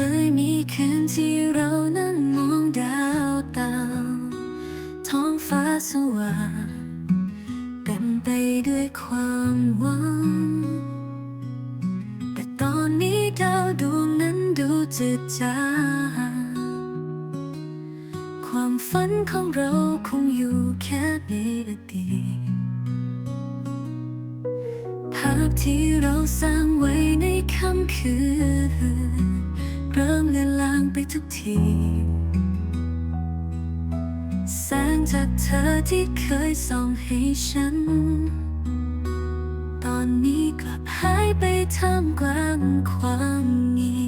คยมีคืนที่เรานั้นมองดาวตามท้องฟ้าสว่างเต็มไปด้วยความหวัง แต่ตอนนี้ดาวดวงนั้นดูจืดจางความฝันของเราคงอยู่แค่ในอดีตภาพที่เราสร้างไว้ในค่ำคืน เริ่มเลือนลางไปทุกที แสงจากเธอที่เคยส่องให้ฉัน ตอนนี้กลับหายไปท่ามกลางความเงียบ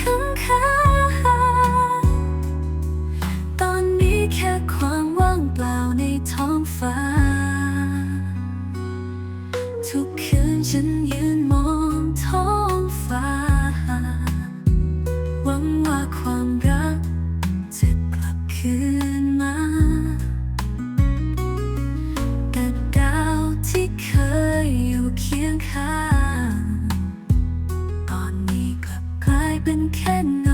ข้งข้าตอนนี้แค่ความว่างเปล่าในท้องฟ้า ทุกคืนฉันยื can go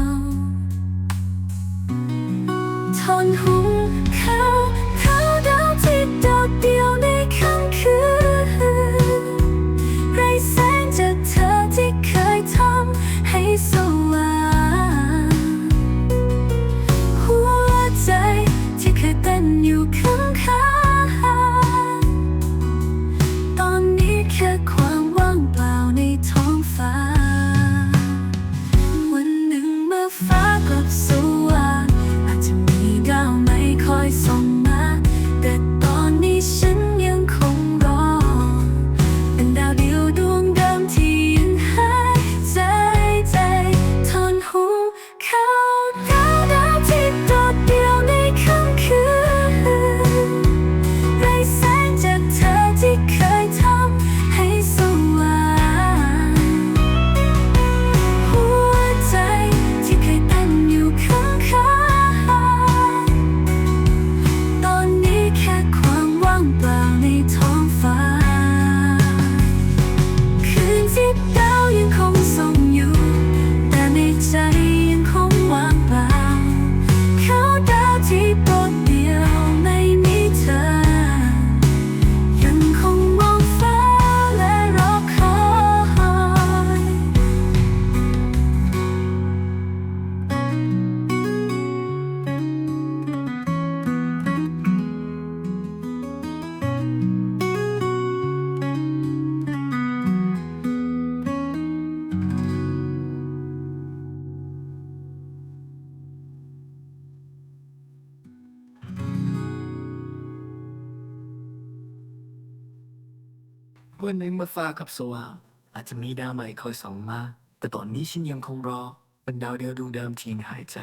วันหนึ่งมื่ฟ้ากับสว่างอาจจะมีดาวใหม่คอยส่องมา แต่ตอนนี้ฉันยังคงรอ เป็นดาวเดียวดวงเดิมที่ยังหายใจ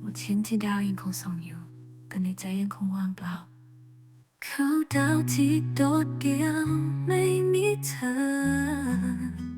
หมดชิ้นที่ดาวยังคงส่องอยู่ แต่ในใจยังคงว่างเปล่า เขาดาวที่โดดเดี่ยวไม่มีเธอ